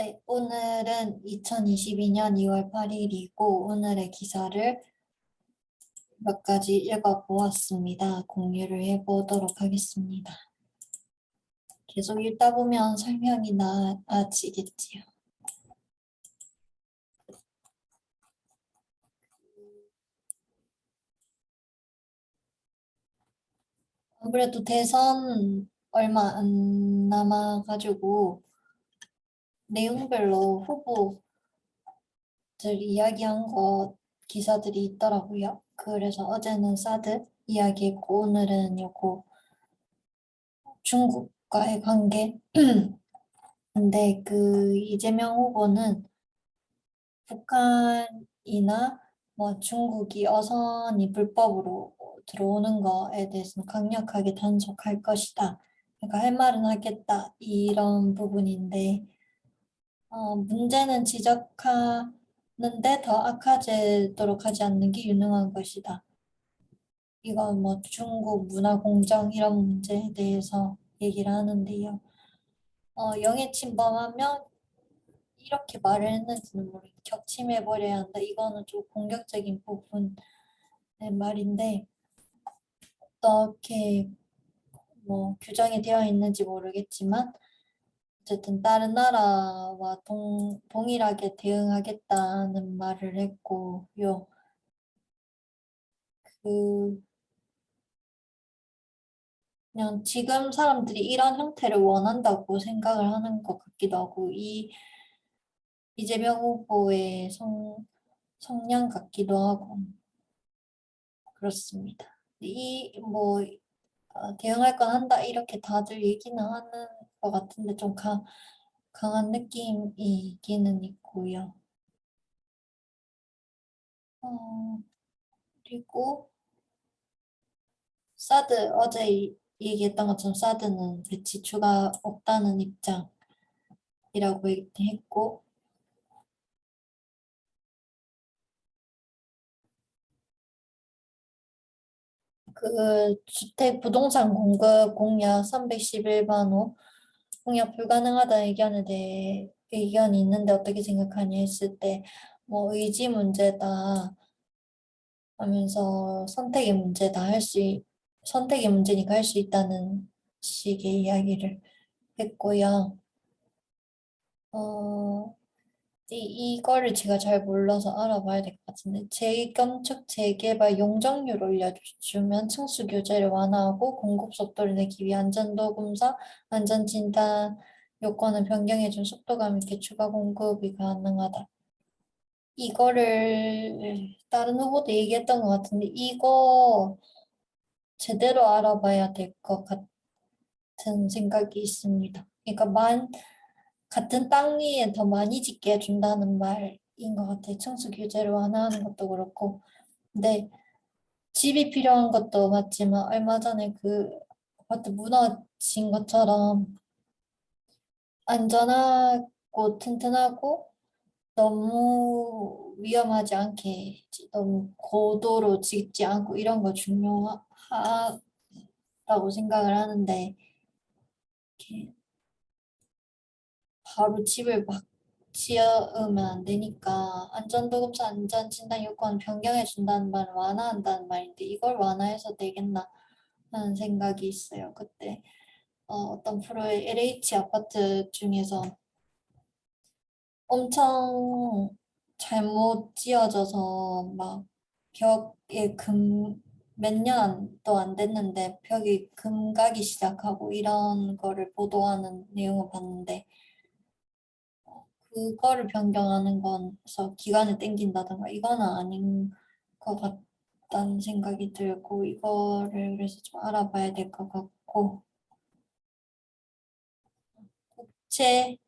네, 오늘은 2022년 2월 8일이고 오늘의 기사를 몇 가지 읽어보았습니다. 공유를 해보도록 하겠습니다. 계속 읽다 보면 설명이 나아지겠지요. 아무래도 대선 얼마 안 남아가지고 내용별로 후보들 이야기한 것 기사들이 있더라고요. 그래서 어제는 사드 이야기했고 오늘은 요거 중국과의 관계. 근데 그 이재명 후보는 북한이나 뭐 중국이 어선이 불법으로 들어오는 거에 대해서는 강력하게 단속할 것이다. 그러니까 할 말은 하겠다. 이런 부분인데 어, 문제는 지적하는데 더 악화되도록 하지 않는 게 유능한 것이다. 이건 뭐 중국 문화 공정 이런 문제에 대해서 얘기를 하는데요. 어, 영해 침범하면 이렇게 말을 했는지는 모르 격침해 버려야 한다. 이거는 좀 공격적인 부분의 말인데 어떻게 뭐 규정이 되어 있는지 모르겠지만 어쨌든 다른 나라와 동, 동일하게 대응하겠다는 말을 했고요. 그 그냥 지금 사람들이 이런 형태를 원한다고 생각을 하는 것 같기도 하고 이 이재명 후보의 성, 성향 같기도 하고 그렇습니다. 이 뭐 대응할 건 한다 이렇게 다들 얘기는 하는 것 같은데 좀 강, 강한 느낌이 있기는 있고요. 어, 그리고 사드 어제 이- 얘기했던 것처럼 사드는 배치 추가 없다는 입장이라고 했고 그 주택 부동산 공급 공약 311만 호 공약 불가능하다는 의견에 대해 의견이 있는데 어떻게 생각하냐 했을 때 뭐 의지 문제다 하면서 선택의 문제다 할 수 선택의 문제니까 할 수 있다는 식의 이야기를 했고요. 어, 이, 이거를 제가 잘 몰라서 알아봐야 될 것 같은데 재건축 재개발 용적률 올려주면 층수 규제를 완화하고 공급 속도를 내기 위해 안전도 검사, 안전 진단 요건을 변경해준 속도감 있게 추가 공급이 가능하다. 이거를 다른 후보도 얘기했던 것 같은데 이거 제대로 알아봐야 될 것 같은 생각이 있습니다. 그러니까 만 같은 땅 위에 더 많이 짓게 해준다는 말인 것 같아요. 층수 규제를 완화하는 것도 그렇고. 근데 집이 필요한 것도 맞지만 얼마 전에 그 아파트 무너진 것처럼 안전하고 튼튼하고 너무 위험하지 않게 너무 고도로 짓지 않고 이런 거 중요하다고 생각을 하는데 이렇게 바로 집을 막 지으면 안 되니까 안전도급사 안전진단 요건 변경해 준다는 말은 완화한다는 말인데 이걸 완화해서 되겠나 하는 생각이 있어요. 그때 어, 어떤 프로의 LH 아파트 중에서 엄청 잘못 지어져서 막 벽에 금 몇 년도 안 됐는데 벽이 금가기 시작하고 이런 거를 보도하는 내용을 봤는데 그거를 변경하는 건서 기간을 땡긴다던가 이거는 아닌 것 같다는 생각이 들고 이거를 그래서 좀 알아봐야 될 것 같고. 국채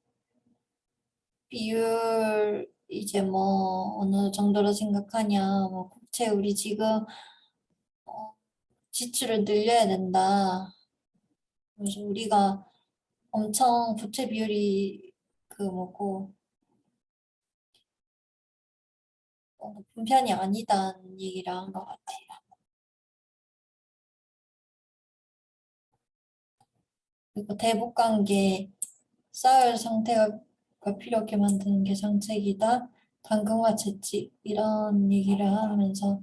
비율 이제 뭐 어느 정도로 생각하냐. 뭐 국채 우리 지금 어, 지출을 늘려야 된다. 그래서 우리가 엄청 부채 비율이 그 뭐고 어, 높은 편이 아니다는 얘기를 한 것 같아요. 그리고 대북 관계 쌓을 상태가 필요 없게 만드는 게 정책이다. 당근과 채찍 이런 얘기를 하면서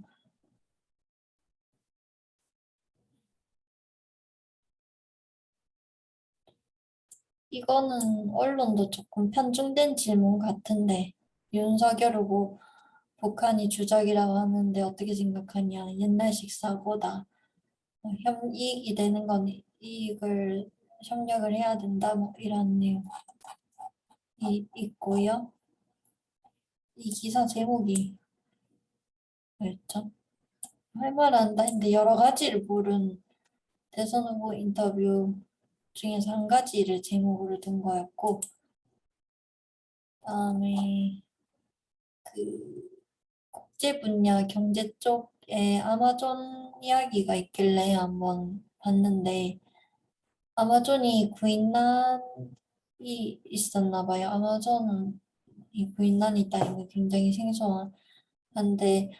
이거는 언론도 조금 편중된 질문 같은데 윤석열 후보 북한이 주적이라고 하는데 어떻게 생각하냐. 옛날식 사고다. 어, 현 이익이 되는 건 이익을 협력을 해야 된다 뭐 이런 내용이 있고요. 이 기사 제목이 뭐였죠? 할 말 한다 했는데 여러 가지를 물은 대선 후보 인터뷰 중에서 한 가지를 제목으로 든 거였고 그다음에 그 국제 분야 경제 쪽에 아마존 이야기가 있길래 한번 봤는데 아마존이 구인난이 있었나 봐요. 아마존은 이 구인난이 있다는 게 굉장히 생소한데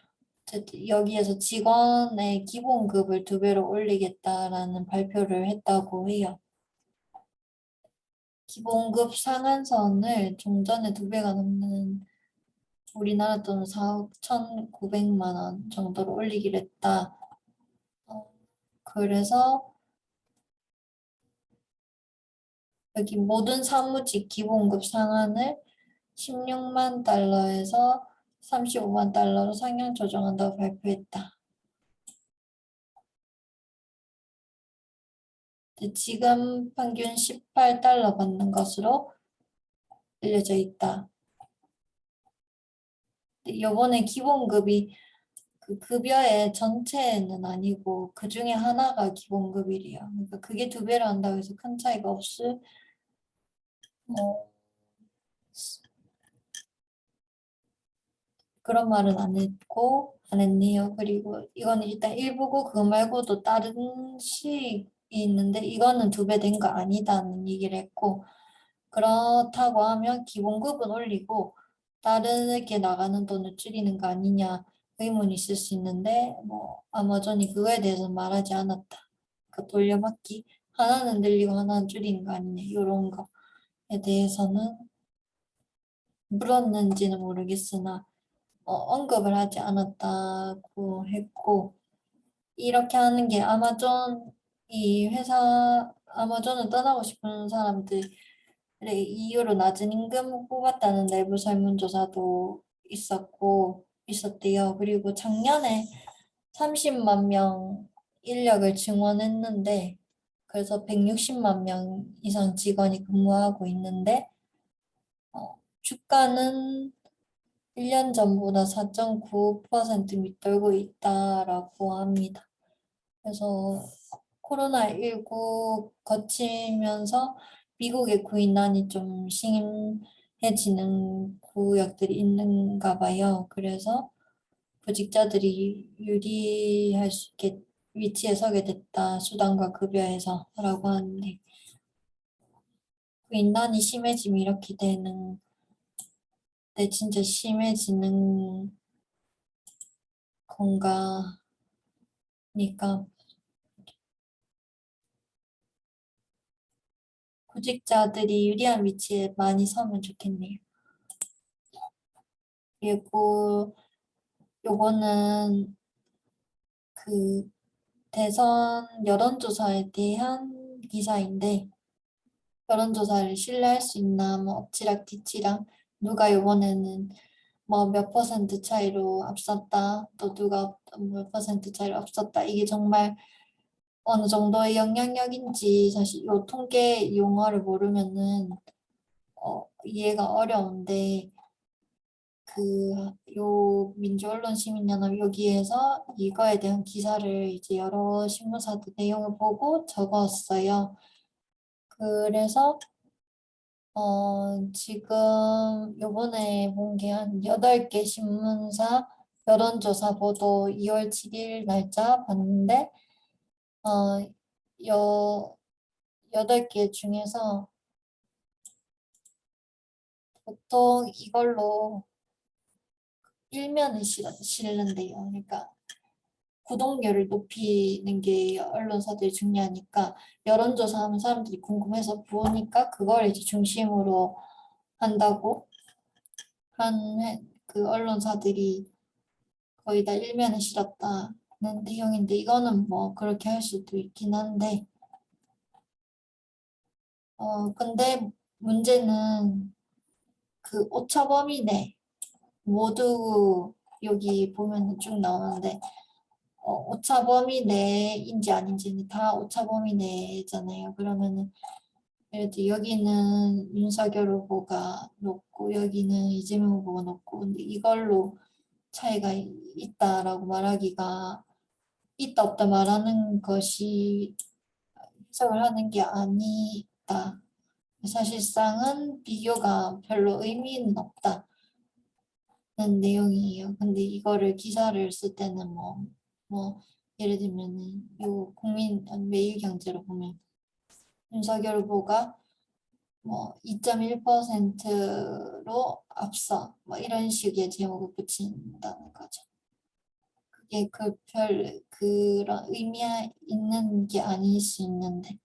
여기에서 직원의 기본급을 두 배로 올리겠다라는 발표를 했다고 해요. 기본급 상한선을 좀 전에 두 배가 넘는 우리나라 돈은 4억 1,900만 원 정도로 올리기로 했다. 어, 그래서 여기 모든 사무직 기본급 상한을 16만 달러에서 35만 달러로 상향 조정한다고 발표했다. 지금 평균 18달러 받는 것으로 알려져 있다. 이번에 기본급이 그 급여의 전체는 아니고 그 중에 하나가 기본급이래요. 그러니까 그게 두 배로 한다고 해서 큰 차이가 없을 뭐 그런 말은 안 했고 안 했네요. 그리고 이거는 일단 일부고 그거 말고도 다른 식이 있는데 이거는 두 배 된 거 아니다는 얘기를 했고 그렇다고 하면 기본급은 올리고 다른 게 나가는 돈을 줄이는 거 아니냐 의문이 있을 수 있는데 뭐 아마존이 그거에 대해서 말하지 않았다. 그 돌려받기 하나는 늘리고 하나는 줄이는 거 아니냐 이런 거에 대해서는 물었는지는 모르겠으나 어, 언급을 하지 않았다고 했고 이렇게 하는 게 아마존 이 회사 아마존을 떠나고 싶은 사람들의 이유로 낮은 임금 뽑았다는 내부 설문조사도 있었고 있었대요. 그리고 작년에 30만 명 인력을 증원했는데 그래서 160만 명 이상 직원이 근무하고 있는데 어, 주가는 1년 전보다 4.9% 밑돌고 있다라고 합니다. 그래서 코로나19 거치면서 미국의 구인난이 좀 심해지는 구역들이 있는가 봐요. 그래서 구직자들이 유리할 수 있게 위치에 서게 됐다. 수당과 급여에서 라고 하는데 구인난이 심해지면 이렇게 되는 데 진짜 심해지는 건가 니까 구직자들이 유리한 위치에 많이 서면 좋겠네요. 그리고 요거는 그 대선 여론조사에 대한 기사인데 여론조사를 신뢰할 수 있나 뭐 엎치락 뒤치락 누가 요번에는 뭐 몇 퍼센트 차이로 앞섰다 또 누가 몇 퍼센트 차이로 앞섰다 이게 정말 어느 정도의 영향력인지 사실 요 통계 용어를 모르면은 어, 이해가 어려운데 그 요 민주언론 시민연합 여기에서 이거에 대한 기사를 이제 여러 신문사들 내용을 보고 적었어요. 그래서 어 지금 요번에 본 게한 8개 신문사 여론조사 보도 2월 7일 날짜 봤는데 어, 여, 여덟 개 중에서 보통 이걸로 일면을 실- 실는데요. 그러니까 구독률을 높이는 게 언론사들이 중요하니까 여론조사하면 사람들이 궁금해서 보니까 그걸 이제 중심으로 한다고 한 그 언론사들이 거의 다 일면에 실었다 는 내용인데 이거는 뭐 그렇게 할 수도 있긴 한데 어 근데 문제는 그 오차 범위 내 모두 여기 보면 쭉 나오는데 어, 오차 범위 내인지 아닌지는 다 오차 범위 내잖아요. 그러면은 들어 여기는 윤석열 후보가 높고 여기는 이재명 후보가 높고 근데 이걸로 차이가 이- 있다라고 말하기가 있다 없다 말하는 것이 해석을 하는 게 아니다. 사실상은 비교가 별로 의미는 없다 는 내용이에요. 근데 이거를 기사를 쓸 때는 뭐, 뭐 예를 들면은 요 국민 매일경제로 보면 윤석열 후보가 뭐 2.1%로 앞서 뭐 이런 식의 제목을 붙인다는 거죠. 그게 그 별 그런 의미 있는 게 아닐 수 있는데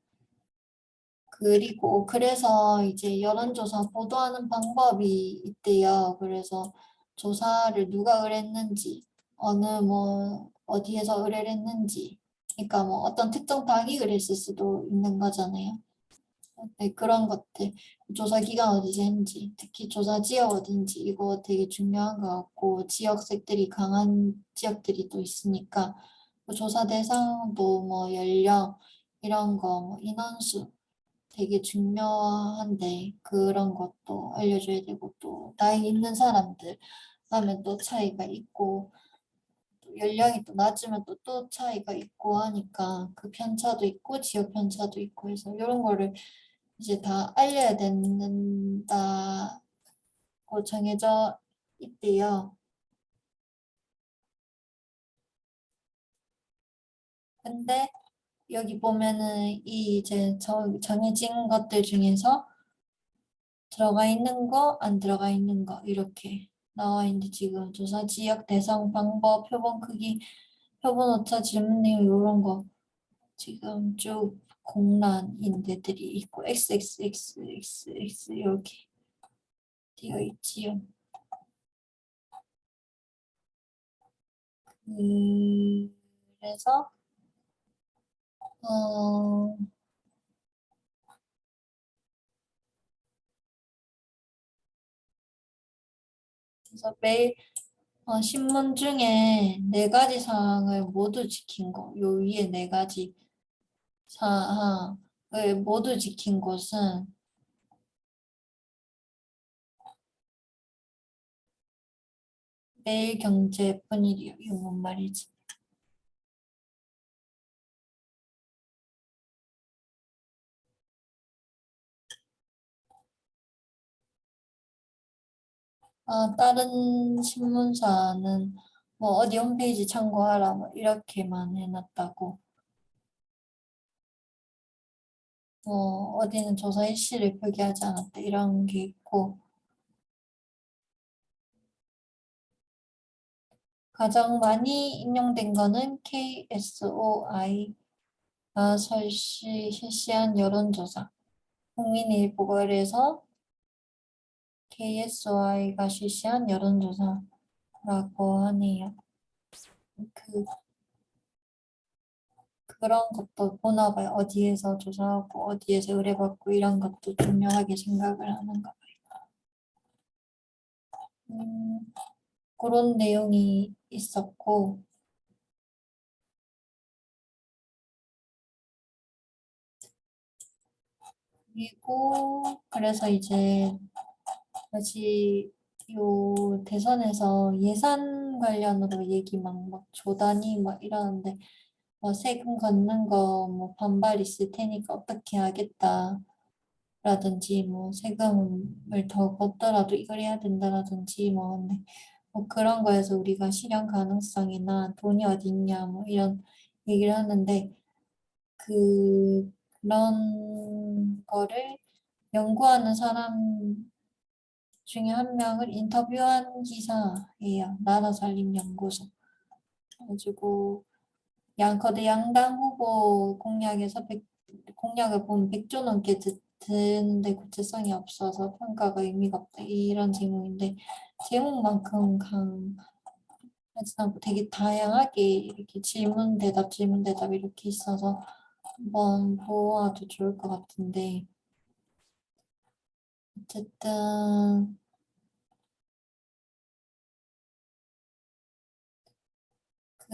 그리고 그래서 이제 여론조사 보도하는 방법이 있대요. 그래서 조사를 누가 의뢰했는지 어느 뭐 어디에서 의뢰를 했는지 그러니까 뭐 어떤 특정 당이 의뢰했을 수도 있는 거잖아요. 네, 그런 것들 조사 기간 어디인지 특히 조사 지역 어딘지 이거 되게 중요한 것 같고 지역색들이 강한 지역들이 또 있으니까 그 조사 대상도 뭐 연령 이런 거 뭐 인원수 되게 중요한데 그런 것도 알려줘야 되고 또 나이 있는 사람들 하면 또 차이가 있고 또 연령이 또 낮으면 또 또 차이가 있고 하니까 그 편차도 있고 지역 편차도 있고 해서 이런 거를 이제 다 알려야 된다고 정해져 있대요. 근데 여기 보면은 이 이제 정, 정해진 것들 중에서 들어가 있는 거, 안 들어가 있는 거 이렇게 나와 있는데 지금 조사 지역 대상 방법, 표본 크기, 표본 오차 질문 내용 이런 거 지금 쭉 공란인 데들이 있고 XXXXX 이렇게 되어 있지요. 음, 그래서 어 그래서 매일 어, 신문 중에 네 가지 사항을 모두 지킨 거, 요 위에 네 가지 사항을 모두 지킨 곳은 매일 경제뿐이래요. 이거 뭔 말이지? 아, 다른 신문사는 뭐 어디 홈페이지 참고하라 뭐 이렇게만 해놨다고. 뭐 어디는 조사 일시를 표기하지 않았다. 이런 게 있고. 가장 많이 인용된 거는 KSOI가 설시 실시한 여론조사. 국민일보가 그래서 KSOI가 실시한 여론조사라고 하네요. 그 그런 것도 보나 봐요. 어디에서 조사하고 어디에서 의뢰받고 이런 것도 중요하게 생각을 하는가 봐요. 음, 그런 내용이 있었고 그리고 그래서 이제 다시 요 대선에서 예산 관련으로 얘기 막, 막 조단위 막 이러는데 뭐 세금 걷는 거 뭐 반발 있을 테니까 어떻게 하겠다 라든지 뭐 세금을 더 걷더라도 이걸 해야 된다라든지 뭐 근데 뭐 그런 거에서 우리가 실현 가능성이나 돈이 어디 있냐 뭐 이런 얘기를 하는데 그 그런 거를 연구하는 사람 중에 한 명을 인터뷰한 기사예요. 나라 살림 연구소. 그래가지고 양 거대 양당 후보 공약에서 백- 공약을 보면 100조 넘게 드, 드는데 구체성이 없어서 평가가 의미가 없다. 이런 제목인데 제목만큼 강 하진 않고 되게 다양하게 이렇게 질문 대답 질문 대답 이렇게 있어서 한번 보아도 좋을 것 같은데 어쨌든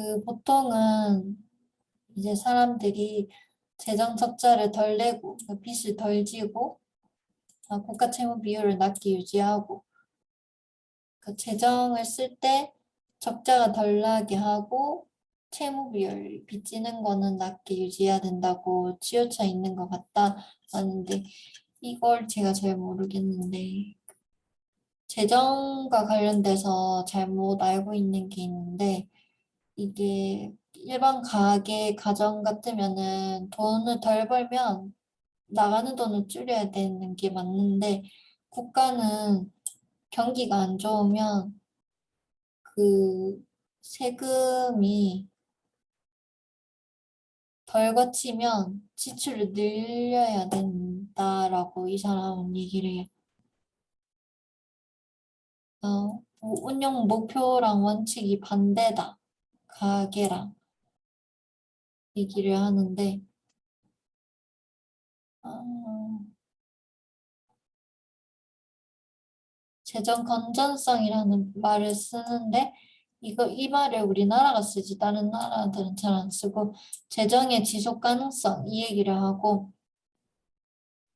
그 보통은 이제 사람들이 재정 적자를 덜 내고 그 빚을 덜 지고 아, 국가 채무 비율을 낮게 유지하고 그 재정을 쓸 때 적자가 덜 나게 하고 채무 비율 빚지는 거는 낮게 유지해야 된다고 치우쳐 있는 것 같다 하는데 이걸 제가 잘 모르겠는데 재정과 관련돼서 잘못 알고 있는 게 있는데 이게 일반 가게 가정 같으면은 돈을 덜 벌면 나가는 돈을 줄여야 되는 게 맞는데 국가는 경기가 안 좋으면 그 세금이 덜 거치면 지출을 늘려야 된다라고 이 사람은 얘기를 해요. 어, 뭐 운영 목표랑 원칙이 반대다. 가게랑 얘기를 하는데 어, 재정 건전성이라는 말을 쓰는데 이거 이 말을 우리나라가 쓰지 다른 나라들은 잘 안 쓰고 재정의 지속 가능성 이 얘기를 하고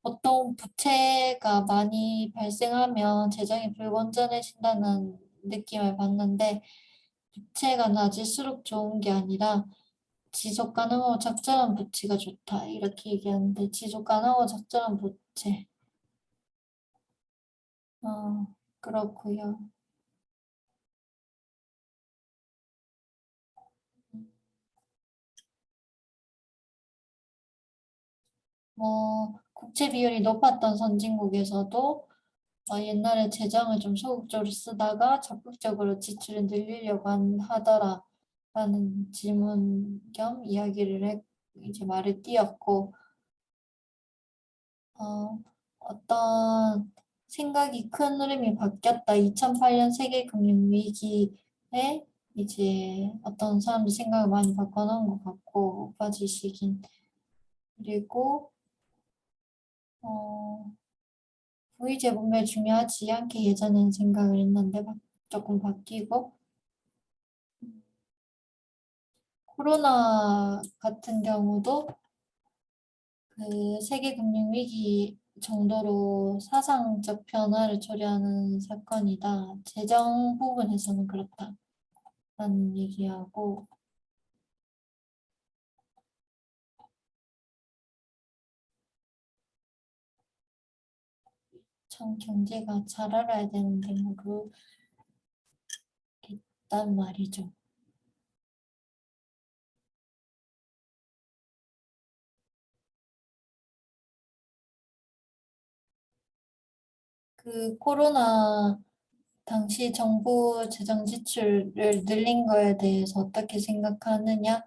보통 부채가 많이 발생하면 재정이 불건전해진다는 느낌을 받는데 부채가 낮을수록 좋은 게 아니라 지속 가능하고 적절한 부채가 좋다 이렇게 얘기하는데 지속 가능하고 적절한 부채 어 그렇고요. 뭐 국채 비율이 높았던 선진국에서도 어, 옛날에 재정을 좀 소극적으로 쓰다가 적극적으로 지출을 늘리려고 한, 하더라 라는 질문 겸 이야기를 해, 이제 말을 띄었고 어, 어떤 생각이 큰 흐름이 바뀌었다. 2008년 세계 금융 위기에 이제 어떤 사람들 생각을 많이 바꿔놓은 것 같고 오빠지시긴 그리고 어, 부의 재분별 중요하지 않게 예전에는 생각을 했는데 바- 조금 바뀌고 코로나 같은 경우도 그 세계 금융 위기 정도로 사상적 변화를 초래하는 사건이다. 재정 부분에서는 그렇다. 라는 얘기하고 참 경제가 잘 알아야 되는데 모르겠단 말이죠. 그 코로나 당시 정부 재정 지출을 늘린 거에 대해서 어떻게 생각하느냐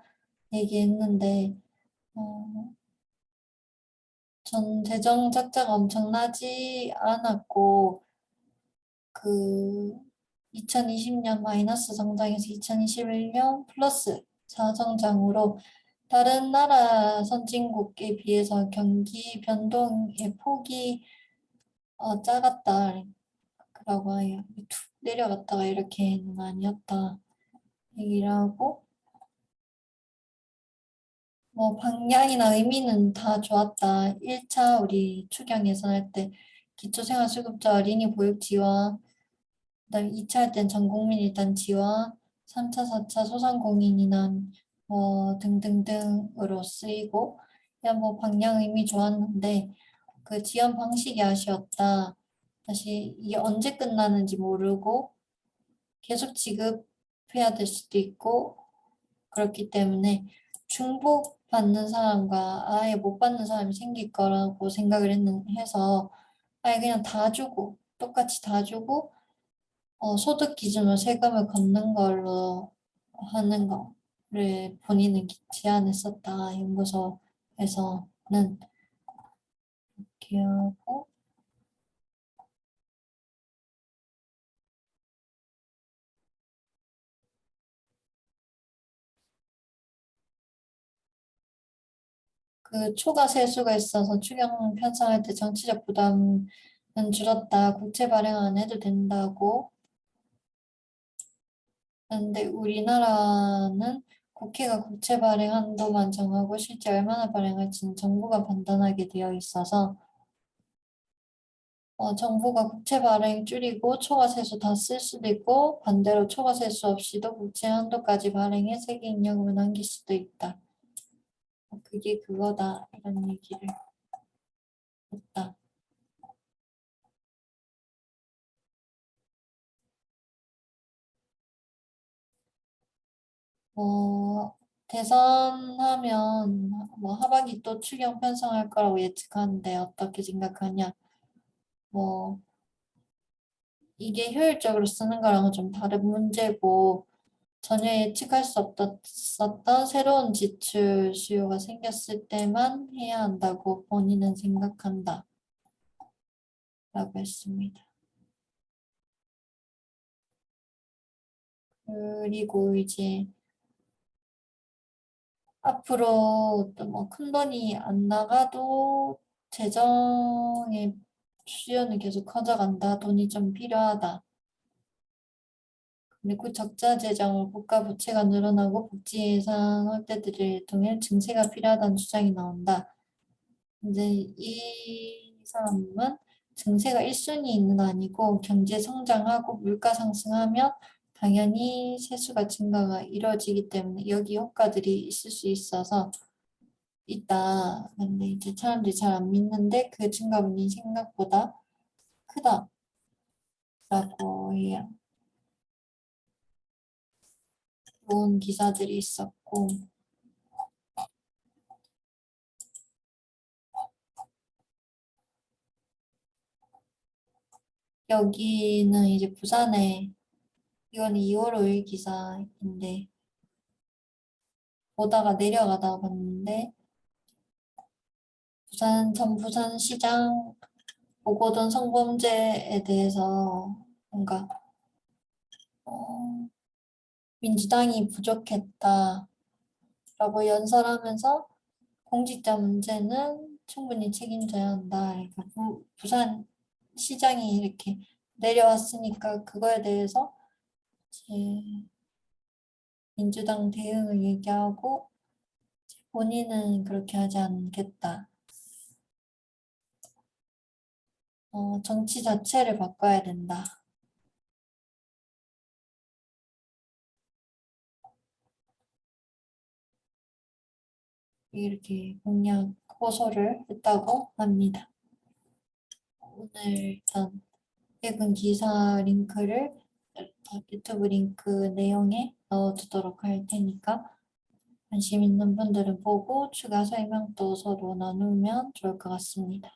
얘기했는데 어, 전 재정 적자가 엄청나지 않았고 그 2020년 마이너스 성장에서 2021년 플러스 자성장으로 다른 나라 선진국에 비해서 경기 변동의 폭이 어, 작았다. 라고 해요. 툭 내려갔다가 이렇게는 아니었다. 얘기를 하고 뭐 방향이나 의미는 다 좋았다. 1차 우리 추경 예산할 때 기초생활수급자 어린이 보육 지원 그다음에 2차 할 땐 전국민 일단 지원 3차, 4차 소상공인이나 뭐 등등등으로 쓰이고 그냥 뭐 방향 의미 좋았는데 그 지원 방식이 아쉬웠다. 다시 이게 언제 끝나는지 모르고 계속 지급해야 될 수도 있고 그렇기 때문에 중복 받는 사람과 아예 못 받는 사람이 생길 거라고 생각을 했는, 해서 아예 그냥 다 주고 똑같이 다 주고 어, 소득 기준으로 세금을 걷는 걸로 하는 거를 본인은 제안했었다 연구소에서는 이렇게 하고 그 초과 세수가 있어서 추경 편성할 때 정치적 부담은 줄었다. 국채 발행 안 해도 된다고. 근데 우리나라는 국회가 국채 발행 한도만 정하고 실제 얼마나 발행할지는 정부가 판단하게 되어 있어서 어, 정부가 국채 발행 줄이고 초과 세수 다 쓸 수도 있고 반대로 초과 세수 없이도 국채 한도까지 발행해 세계 인력을 남길 수도 있다. 어, 그게 그거다 이런 얘기를 했다. 어, 대선하면 뭐 하반기 또 추경 편성할 거라고 예측하는데 어떻게 생각하냐? 뭐 이게 효율적으로 쓰는 거랑은 좀 다른 문제고 전혀 예측할 수 없었던 새로운 지출 수요가 생겼을 때만 해야 한다고 본인은 생각한다. 라고 했습니다. 그리고 이제 앞으로 또 뭐 큰 돈이 안 나가도 재정의 수요는 계속 커져간다. 돈이 좀 필요하다. 그리고 적자 재정을 국가 부채가 늘어나고 복지 예산 확대들을 통해 증세가 필요하다는 주장이 나온다. 이제 이 사람은 증세가 1순위는 아니고 경제 성장하고 물가 상승하면 당연히 세수가 증가가 이루어지기 때문에 여기 효과들이 있을 수 있어서 있다. 근데 이제 사람들이 잘 안 믿는데 그 증가분이 생각보다 크다. 라고 해요. 좋은 기사들이 있었고. 여기는 이제 부산에 이거는 2월 5일 기사인데 보다가 내려가다가 봤는데 부산 전 부산시장 보고던 성범죄에 대해서 뭔가 어, 민주당이 부족했다라고 연설하면서 공직자 문제는 충분히 책임져야 한다. 그러니까 부, 부산 시장이 이렇게 내려왔으니까 그거에 대해서 민주당 대응을 얘기하고 본인은 그렇게 하지 않겠다. 어, 정치 자체를 바꿔야 된다. 이렇게 공약 호소를 했다고 합니다. 오늘 일단 최근 기사 링크를 유튜브 링크 내용에 넣어두도록 할 테니까 관심 있는 분들은 보고 추가 설명도 서로 나누면 좋을 것 같습니다.